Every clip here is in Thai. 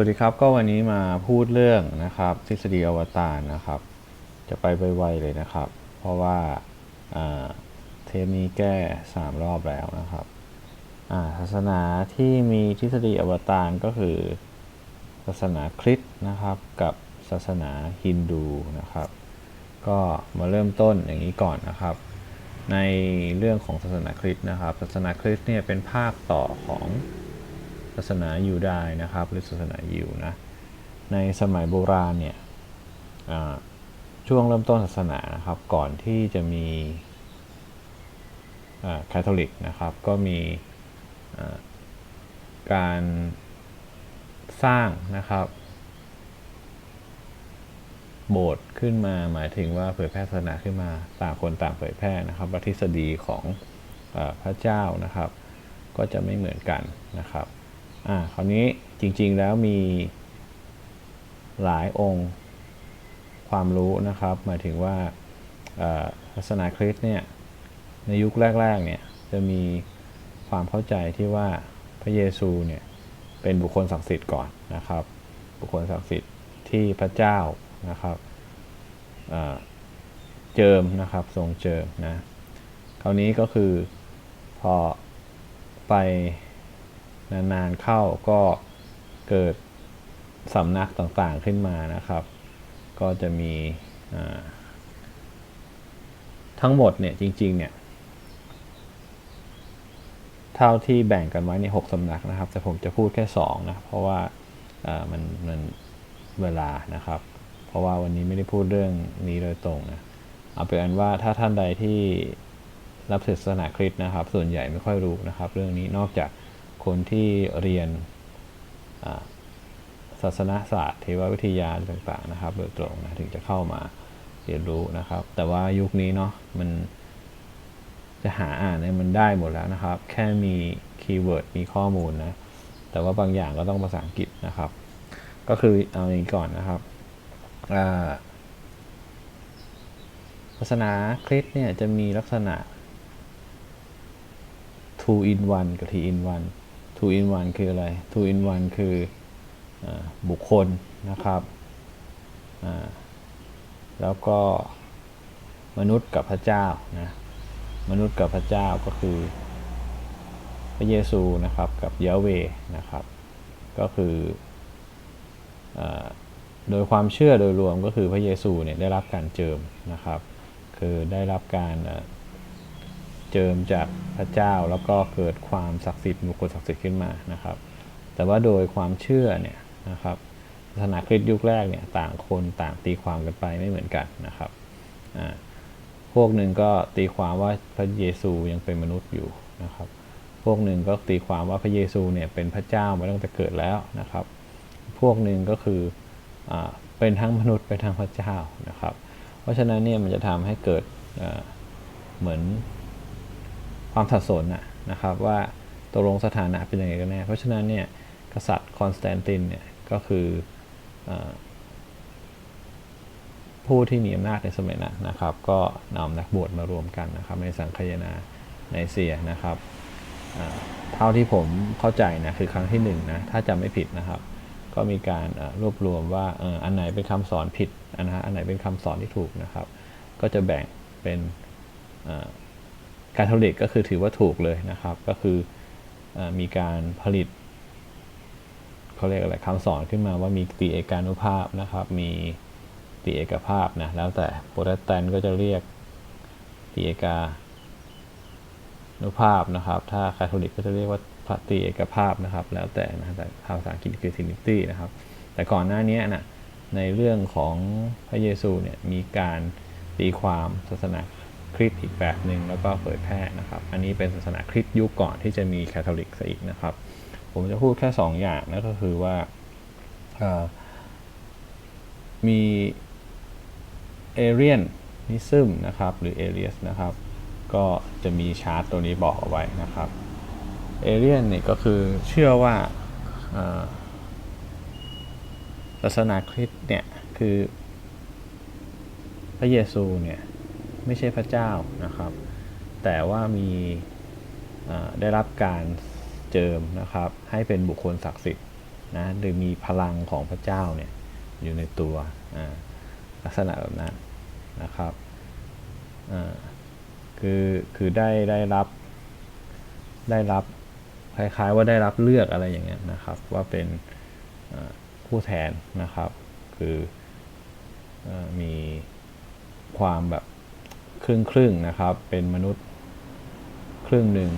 วัสดีครับก็วันนี้มาพูดเรื่องนะครับ ทฤษฎีอวตารนะครับ จะไปไวๆเลยนะครับ เพราะว่าเทปนี้แก้ 3 รอบแล้วนะครับศาสนาที่มีทฤษฎีอวตารก็คือ ศาสนาคริสต์นะครับ กับศาสนาฮินดูนะครับ ก็มาเริ่มต้นอย่างนี้ก่อนนะครับ ในเรื่องของศาสนาคริสต์นะครับ ศาสนาคริสต์เนี่ยเป็นภาคต่อของ ศาสนายูดายนะครับ หรือศาสนายิวนะในสมัยโบราณเนี่ยช่วงเริ่มต้นศาสนานะครับก่อนที่จะมีคาทอลิกนะครับ ก็มีการสร้างนะครับโบสถ์ขึ้นมาหมายถึงว่าเผยแพร่ศาสนาขึ้นมาต่างคนต่างเผยแพร่นะครับว่าทฤษฎีของอพระเจ้านะครับ ก็จะไม่เหมือนกันนะครับ อ่าคราวนี้จริงๆแล้วมีหลายองค์ความรู้นะครับ หมายถึงว่าศาสนาคริสต์เนี่ยในยุคแรกๆเนี่ยจะมีความเข้าใจที่ว่าพระเยซูเนี่ยเป็นบุคคลศักดิ์สิทธิ์ก่อนนะครับ บุคคลศักดิ์สิทธิ์ที่พระเจ้านะครับเจิมนะครับทรงเจิมนะคราวนี้ก็คือพอไป นานๆเข้าก็เกิดสำนักต่างๆขึ้นมานะครับ ก็จะมีทั้งหมดเนี่ยจริงๆเนี่ยเท่าที่แบ่งกันไว้ในหกสำนักนะครับ แต่ผมจะพูดแค่สองนะเพราะว่าอ่ามันมันเวลานะครับ เพราะว่าวันนี้ไม่ได้พูดเรื่องนี้โดยตรงนะเอาเป็นอันว่าถ้าท่านใดที่รับศาสนาคริสต์นะครับ ส่วนใหญ่ไม่ค่อยรู้นะครับ เรื่องนี้นอกจาก คนที่เรียนศาสนาศาสตร์เทววิทยาต่างๆนะครับ โดยตรงนะถึงจะเข้ามาเรียนรู้นะครับ แต่ว่ายุคนี้เนาะมันจะหาอ่านเนี่ยมันได้หมดแล้วนะครับ แค่มีคีย์เวิร์ดมีข้อมูลนะ แต่ว่าบางอย่างก็ต้องภาษาอังกฤษนะครับ ก็คือเอาอย่างนี้ก่อนนะครับศาสนาคริสต์เนี่ยจะมีลักษณะ two in one กับ three in one two in one คืออะไร two in one คืออบุคคลนะครับ แล้วก็มนุษย์กับพระเจ้านะมนุษย์กับพระเจ้าก็คือพระเยซูนะครับกับยาเวนะครับ ก็คืออโดยความเชื่อโดยรวมก็คือพระเยซูเนี่ยได้รับการเจิมนะครับ คือได้รับการ เอ่อจิมจากพระเจ้าแล้วก็เกิดความศักดิ์สิทธิ์บุคคลศักดิ์สิทธิ์ขึ้นมานะครับ แต่ว่าโดยความเชื่อเนี่ยนะครับศาสนาคริสต์ยุคแรกเนี่ยต่างคนต่างตีความกันไปไม่เหมือนกันนะครับอ่าพวกหนึ่งก็ตีความว่าพระเยซูยังเป็นมนุษย์อยู่นะครับ พวกหนึ่งก็ตีความว่าพระเยซูเนี่ยเป็นพระเจ้ามาตั้งแต่เกิดแล้วนะครับ พวกหนึ่งก็คืออาเป็นทั้งมนุษย์เป็นทั้งพระเจ้านะครับ เพราะฉะนั้นเนี่ยมันจะทำให้เกิดเหมือน ความสับสนนะนะครับว่าตกลงสถานะเป็นยังไงกันแน่ เพราะฉะนั้นเนี่ยกษัตริย์คอนสแตนตินเนี่ยก็คืออผู้ที่มีอำนาจในสมัยนั้นนะครับ ก็นำนักบวชมารวมกันนะครับ ในสังคายนาในเซียนะครับเท่าที่ผมเข้าใจนะคือครั้งที่หนึ่งนะถ้าจำไม่ผิดนะครับ ก็มีการรวบรวมว่าอันไหนเป็นคำสอนผิดอันนะฮะอันไหนเป็นคำสอนที่ถูกนะครับ ก็จะแบ่งเป็น การทอลิกก็คือถือว่าถูกเลยนะครับ ก็คืออมีการผลิตเขาเรียกอะไรคำสอนขึ้นมาว่ามีตีเอกานุภาพนะครับ มีตีเอกภาพนะแล้วแต่โปรเตสแตนต์ก็จะเรียกตีเอกานุภาพนะครับ ถ้าคาทอลิกก็จะเรียกว่าพระตีเอกภาพนะครับ แล้วแต่นะแต่ภาษาอังกฤษคือ Trinity นะครับ แต่ก่อนหน้านี้นะในเรื่องของพระเยซูเนี่ยมีการตีความศาสนา คริสต์อีกแบบหนึ่งแล้วก็เผยแพร่นะครับ อันนี้เป็นศาสนาคริสต์ยุคก่อนที่จะมีคาทอลิกซะอีกนะครับ ผมจะพูดแค่ 2 อย่างนั่นก็คือว่ามีเอเรียนนิซึมนะครับหรือเอเรียสนะครับ ก็จะมีชาร์ตตัวนี้บอกเอาไว้นะครับเอเรียนนี่ก็คือเชื่อว่าศาสนาคริสต์เนี่ย คือพระเยซูเนี่ย ไม่ใช่พระเจ้านะครับ แต่ว่ามีได้รับการเจิมนะครับ ให้เป็นบุคคลศักดิ์สิทธิ์นะหรือมีพลังของพระเจ้าเนี่ยอยู่ในตัวลักษณะแบบนั้นนะครับคือคือได้ได้รับได้รับคล้ายๆว่าได้รับเลือกอะไรอย่างเงี้ยนะครับ ว่าเป็นผู้แทนนะครับ คือออมีความแบบ ครึ่งครึ่งนะครับ เป็นมนุษย์ครึ่งหนึ่ง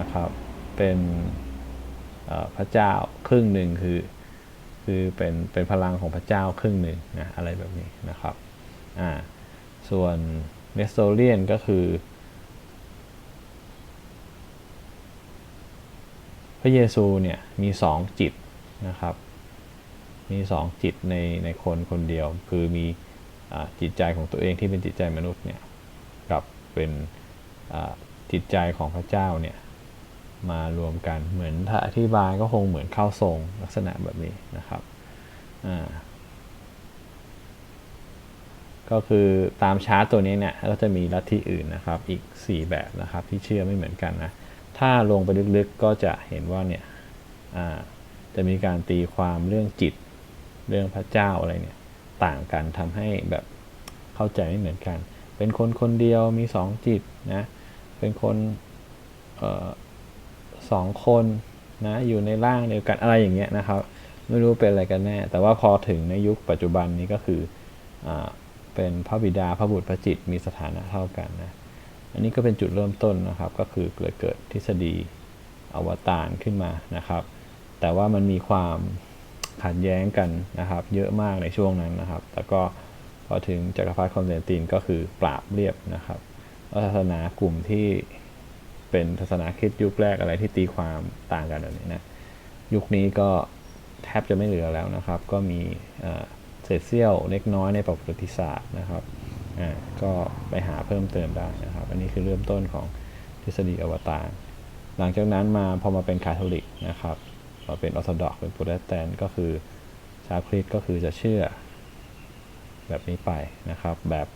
นะครับ เป็นพระเจ้าครึ่งหนึ่งคือคือเป็นเป็นพลังของพระเจ้าครึ่งหนึ่งนะอะไรแบบนี้นะครับอ่าส่วนเนสโตเรียนก็คือ พระเยซูเนี่ยมีสองจิตนะครับ มีสองจิตในในคนคนเดียวคือมี จิตใจของตัวเองที่เป็นจิตใจมนุษย์เนี่ยกับเป็นจิตใจของพระเจ้าเนี่ยมารวมกันเหมือนถ้าอธิบายก็คงเหมือนเข้าทรงลักษณะแบบนี้นะครับก็คือตามชาร์ตตัวนี้เนี่ยก็จะมีลัทธิอื่นนะครับอีก 4 แบบนะครับที่เชื่อไม่เหมือนกันนะถ้าลงไปลึกๆก็จะเห็นว่าเนี่ยจะมีการตีความเรื่องจิตเรื่องพระเจ้าอะไรเนี่ย ต่างกันทำให้แบบเข้าใจไม่เหมือนกัน เป็นคนคนเดียวมีสองจิตนะ เป็นคนออสองคนนะอยู่ในร่างเดียวกันอะไรอย่างเงี้ยนะครับ ไม่รู้เป็นอะไรกันแน่ แต่ว่าพอถึงในยุคปัจจุบันนี้ก็คืออเป็นพระบิดาพระบุตรพระจิตมีสถานะเท่ากันนะอันนี้ก็เป็นจุดเริ่มต้นนะครับ ก็คือเกิดเกิดทฤษฎีอวตารขึ้นมานะครับ แต่ว่ามันมีความ ขัดแย้งกันนะครับ เยอะมากในช่วงนั้นนะครับ แต่ก็พอถึงจักรพรรดิคอนสแตนตินก็คือปราบเรียบนะครับศาสนากลุ่มที่เป็นศาสนาคริสต์ยุคแรกอะไรที่ตีความต่างกันแบบนี้นะยุคนี้ก็แทบจะไม่เหลือแล้วนะครับ ก็มีเศษเสี้ยวเล็กน้อยในประวัติศาสตร์นะครับก็ไปหาเพิ่มเติมได้นะครับ อันนี้คือเริ่มต้นของทฤษฎีอวตารหลังจากนั้นมาพอมาเป็นคาทอลิกนะครับ พอเป็นออร์โธดอกเป็นโปรเตสแตนต์ก็คือชาวคริสต์ก็คือจะเชื่อ แบบนี้ไปนะครับ แบบ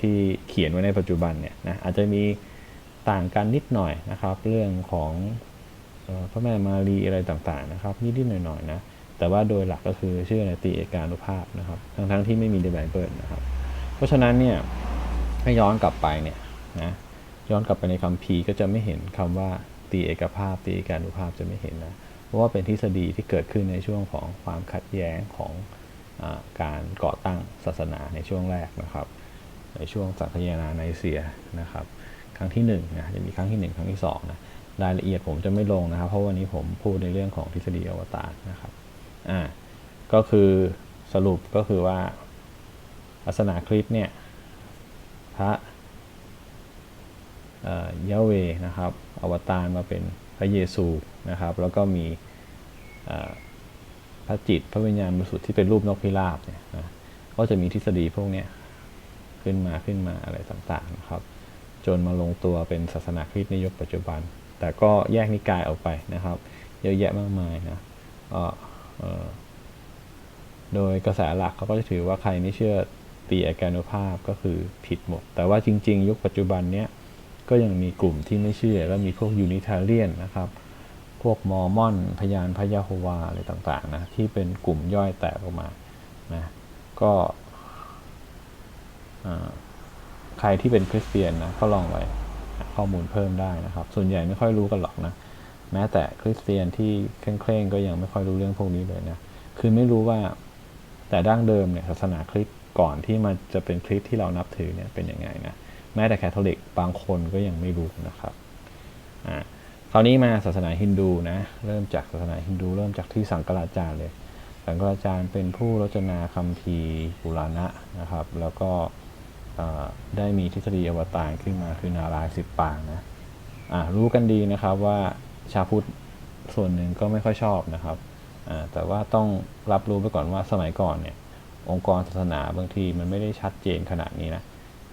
ที่เขียนไว้ในปัจจุบันเนี่ยนะอาจจะมีต่างกันนิดหน่อยนะครับ เรื่องของพระแม่มารีอะไรต่างๆนะครับนิดๆหน่อยๆนะแต่ว่าโดยหลักก็คือเชื่อในตีเอกานุภาพนะครับทั้งๆที่ไม่มีในไบเบิลนะครับ เพราะฉะนั้นเนี่ยให้ย้อนกลับไปเนี่ยนะย้อนกลับไปในคัมภีก็จะไม่เห็นคำว่าตีเอกภาพตีเอกานุภาพจะไม่เห็นนะ เพราะว่าเป็นทฤษฎีที่เกิดขึ้นในช่วงของความขัดแย้งของอการก่อตั้งศาสนาในช่วงแรกนะครับ ในช่วงสังคายนาไนเซียนะครับ ครั้งที่1นงนะจะมีครั้งที่ 1 ครั้งที่2นะรายละเอียดผมจะไม่ลงนะครับ เพราะวันนี้ผมพูดในเรื่องของทฤษฎีอวตารนะครับอ่าก็คือสรุปก็คือว่าศาสนาคริสต์เนี่ยพระเยะเวนะครับ อวตารมาเป็น พระเยซูนะครับ แล้วก็มีพระจิตพระวิญญาณบริสุทธิ์ที่เป็นรูปนกพิราบเนี่ยนะก็จะมีทฤษฎีพวกนี้ขึ้นมาขึ้นมาอะไรต่างๆนะครับ จนมาลงตัวเป็นศาสนาคริสต์ในยุคปัจจุบัน แต่ก็แยกนิกายออกไปนะครับ เยอะแยะมากมายนะโดยกระแสหลักเขาก็จะถือว่าใครไม่เชื่อตีอาการุภาพก็คือผิดหมด แต่ว่าจริง ๆ ยุคปัจจุบันเนี้ย ก็ยังมีกลุ่มที่ไม่เชื่อแล้วมีพวกยูนิทาเลียนนะครับ พวกมอร์มอน พยานพระยะโฮวาอะไรต่างๆนะที่เป็นกลุ่มย่อยแตกออกมานะก็ใครที่เป็นคริสเตียนนะก็ลองไปข้อมูลเพิ่มได้นะครับ ส่วนใหญ่ไม่ค่อยรู้กันหรอกนะแม้แต่คริสเตียนที่เคร่งๆก็ยังไม่ค่อยรู้เรื่องพวกนี้เลยนะคือไม่รู้ว่าแต่ดั้งเดิมเนี่ยศาสนาคริสต์ก่อนที่มันจะเป็นคริสต์ที่เรานับถือเนี่ยเป็นยังไงนะ ม้แต่แคทอลิกบางคนก็ยังไม่รู้นะครับอ่าคราวนี้มาศาสนาฮินดูนะเริ่มจากศาสนาฮินดู เริ่มจากที่สังกราจารย์เลย สังกราจารย์เป็นผู้รจนาคัมภีร์ปุราณะนะครับ แล้วก็ได้มีทฤษฎีอวตารขึ้นมาคือนารายสิบปางนะอ่ารู้กันดีนะครับว่าชาพุทธส่วนหนึ่งก็ไม่ค่อยชอบนะครับ แต่ว่าต้องรับรู้ไปก่อนว่าสมัยก่อนเนี่ยองค์กรศาสนาบางทีมันไม่ได้ชัดเจนขนาดนี้นะ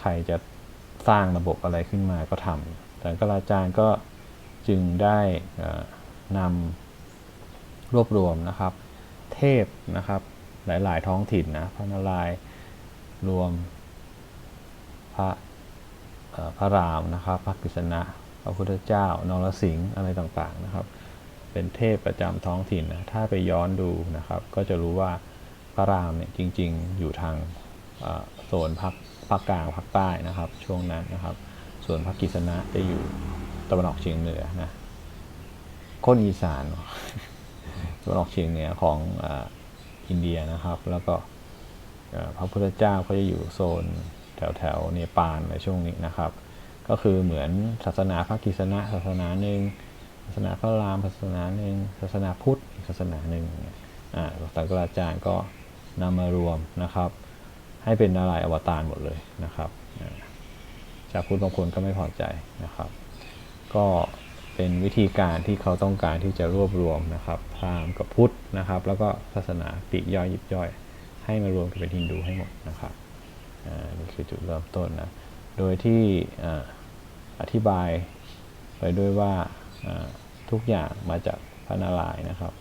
ใครจะ สร้างระบบอะไรขึ้นมาก็ทำแต่กราจารย์ก็จึงได้นำรวบรวมนะครับ เทพนะครับหลาย ๆ ท้องถิ่นนะพระนารายณ์รวมพระพระรามนะครับพระกฤษณะพระพุทธเจ้านรสิงห์อะไรต่างๆนะครับ เป็นเทพประจำท้องถิ่นนะถ้าไปย้อนดูนะครับ ก็จะรู้ว่าพระรามเนี่ยจริง ๆ อยู่ทางโซนภาค ภาคกลางภาคใต้นะครับ ช่วงนั้นนะครับ ส่วนพระกิษณะจะอยู่ตะวันออกเฉียงเหนือนะคนอีสานตะวันออกเฉียงเหนือของอ,อินเดียนะครับ แล้วก็พระพุทธเจ้าก็จะอยู่โซนแถวแถวเนปาลในช่วงนี้นะครับ ก็คือเหมือนศาสนาพระกิษณะศาสนาหนึ่งศาสนาพระรามศาสนาหนึ่งศาสนาพุทธศาสนาหนึ่งเนี่ยอ่าสังกราจารย์ก็นำมารวมนะครับ ให้เป็นอะไรอวตารหมดเลยนะครับชาวพุทธบางคนก็ไม่พอใจนะครับ ก็เป็นวิธีการที่เขาต้องการที่จะรวบรวมนะครับพราหมณ์กับพุทธนะครับ แล้วก็ศาสนาปีกย่อยยิบย่อย ให้มารวมกันเป็นฮินดูให้หมดนะครับนี่คือจุดเริ่มต้นนะ โดยที่ออธิบายไปด้วยว่าทุกอย่างมาจากพระนารายณ์นะครับ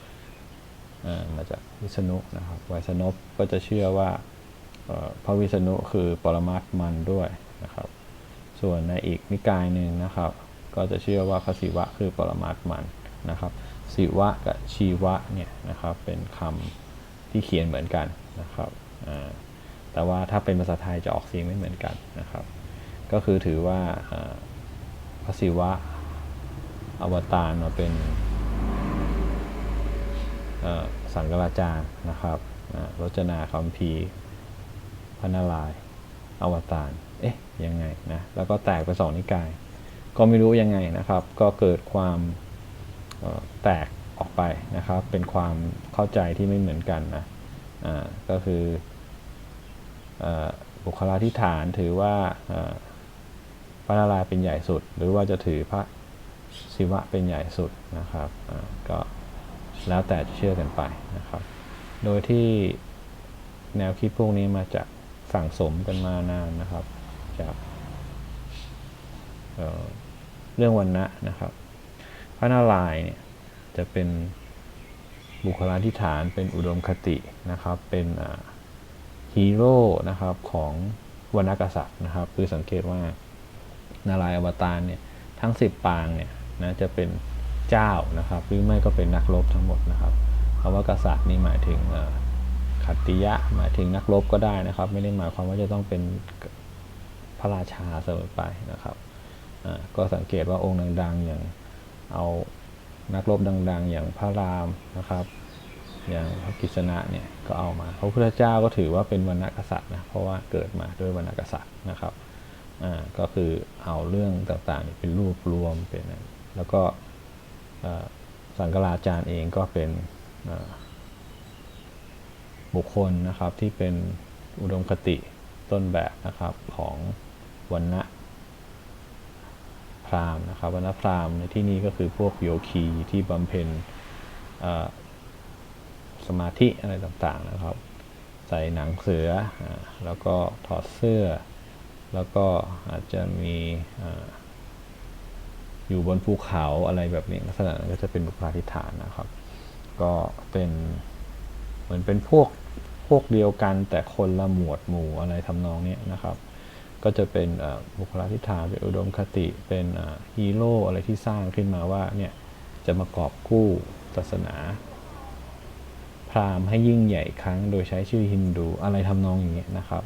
มาจากวิษณุนะครับไวยสนพก็จะเชื่อว่า พระวิษณุคือปรมัตมันด้วยนะครับ ส่วนในอีกนิกายหนึ่งนะครับ ก็จะเชื่อว่าพระศิวะคือปรมัตมันนะครับศิวะกับชีวะเนี่ยนะครับเป็นคำที่เขียนเหมือนกันนะครับแต่ว่าถ้าเป็นภาษาไทยจะออกเสียงไม่เหมือนกันนะครับ ก็คือถือว่าพระศิวะอวตารมาเป็นสังกราจารย์นะครับรจนาคัมภี พระนารายณ์อวตาร เอ๊ะ ยังไงนะ แล้วก็แตกไปสองนิกาย ก็ไม่รู้ยังไงนะครับ ก็เกิดความแตกออกไปนะครับ เป็นความเข้าใจที่ไม่เหมือนกันนะ อ่า ก็คืออบุคลาธิฐานถือว่าพระนารายณ์เป็นใหญ่สุด หรือว่าจะถือพระศิวะเป็นใหญ่สุดนะครับ ก็แล้วแต่จะเชื่อกันไปนะครับ โดยที่แนวคิดพวกนี้มาจาก สั่งสมกันมานานนะครับ จากเเรื่องวันนะนะครับ พระนารายณ์เนี่ยจะเป็นบุคลาธิฐานเป็นอุดมคตินะครับ เป็นฮีโร่นะครับของวรรณกษัตริย์นะครับ คือสังเกตว่านารายณ์อวตารเนี่ยทั้ง 10 ปางเนี่ยนะจะเป็นเจ้านะครับ หรือไม่ก็เป็นนักรบทั้งหมดนะครับคำว่ากษัตริย์นี่หมายถึง ขัตติยะหมายถึงนักรบก็ได้นะครับ ไม่ได้หมายความว่าจะต้องเป็นพระราชาเสมอไปนะครับก็สังเกตว่าองค์ดัง ๆ อย่างเอานักรบดัง ๆ อย่างพระรามนะครับ อย่างพระกฤษณะเนี่ยก็เอามาพระพุทธเจ้าก็ถือว่าเป็นวรรณกษัตริย์นะเพราะว่าเกิดมาด้วยวรรณกษัตริย์นะครับก็คือเอาเรื่องต่างๆเนี่เป็นรูปรวมเป็นแล้วก็สังกราจารย์เองก็เป็น บุคคลนะครับที่เป็นอุดมคติต้นแบบนะครับของวันณะพราหมณ์นะครับวันณะพราหมณ์ในที่นี้ก็คือพวกโยคีที่บำเพ็ญสมาธิอะไรต่างๆนะครับ ใส่หนังเสืออแล้วก็ถอดเสื้อ แล้วก็อาจจะมีออยู่บนภูเขาอะไรแบบนี้ลักษณะนั้นก็จะเป็นบุคลาธิฐานนะครับ ก็เป็นเหมือนเป็นพวก วกเดียวกันแต่คนละหมวดหมู่อะไรทำนองนี้นะครับ ก็จะเป็นบุคลาธิฐานเป็นอุดมคติเป็นฮีโร่อะไรที่สร้างขึ้นมาว่าเนี่ยจะมากอบกู้ศาสนา พราหมณ์ให้ยิ่งใหญ่ครั้งโดยใช้ชื่อฮินดูอะไรทำนองอย่างเงี้ยนะครับ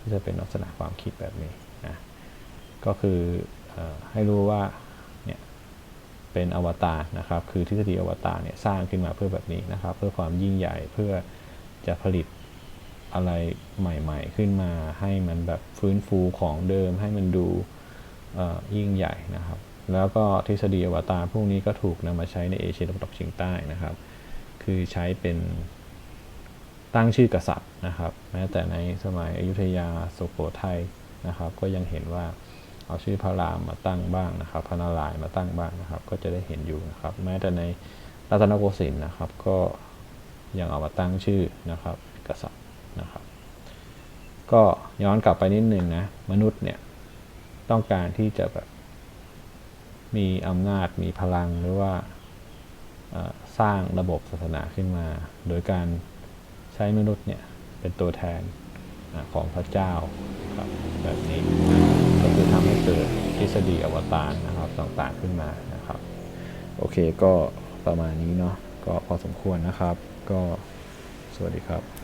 ก็จะเป็นลักษณะความคิดแบบนี้นะก็คืออให้รู้ว่าเนี่ยเป็นอวตารนะครับ คือทฤษฎีอวตารเนี่ยสร้างขึ้นมาเพื่อแบบนี้นะครับ เพื่อความยิ่งใหญ่เพื่อจะผลิต อะไรใหม่ๆ ขึ้นมาให้มันแบบฟื้นฟูของเดิมให้มันดูยิ่งใหญ่นะครับ แล้วก็ทฤษฎีอวตารพวกนี้ก็ถูกนำมาใช้ในเอเชียตะวันตกเฉียงใต้นะครับ คือใช้เป็นตั้งชื่อกษัตริย์นะครับ แม้แต่ในสมัยอยุธยาสุโขทัยนะครับ ก็ยังเห็นว่าเอาชื่อพระรามมาตั้งบ้างนะครับ พระนารายมาตั้งบ้างนะครับ ก็จะได้เห็นอยู่นะครับ แม้แต่ในรัตนโกสินทร์นะครับ ก็ยังเอามาตั้งชื่อนะครับกษัตริย์ นะครับ ก็ย้อนกลับไปนิดนึงนะ มนุษย์เนี่ยต้องการที่จะแบบมีอำนาจมีพลังหรือว่าสร้างระบบศาสนาขึ้นมา โดยการใช้มนุษย์เนี่ยเป็นตัวแทนอของพระเจ้าครับแบบนี้ก็คือทำให้เกิดทฤษฎีอวตารนะครับต่างๆขึ้นมานะครับ โอเคก็ประมาณนี้เนาะก็พอสมควรนะครับ ก็สวัสดีครับ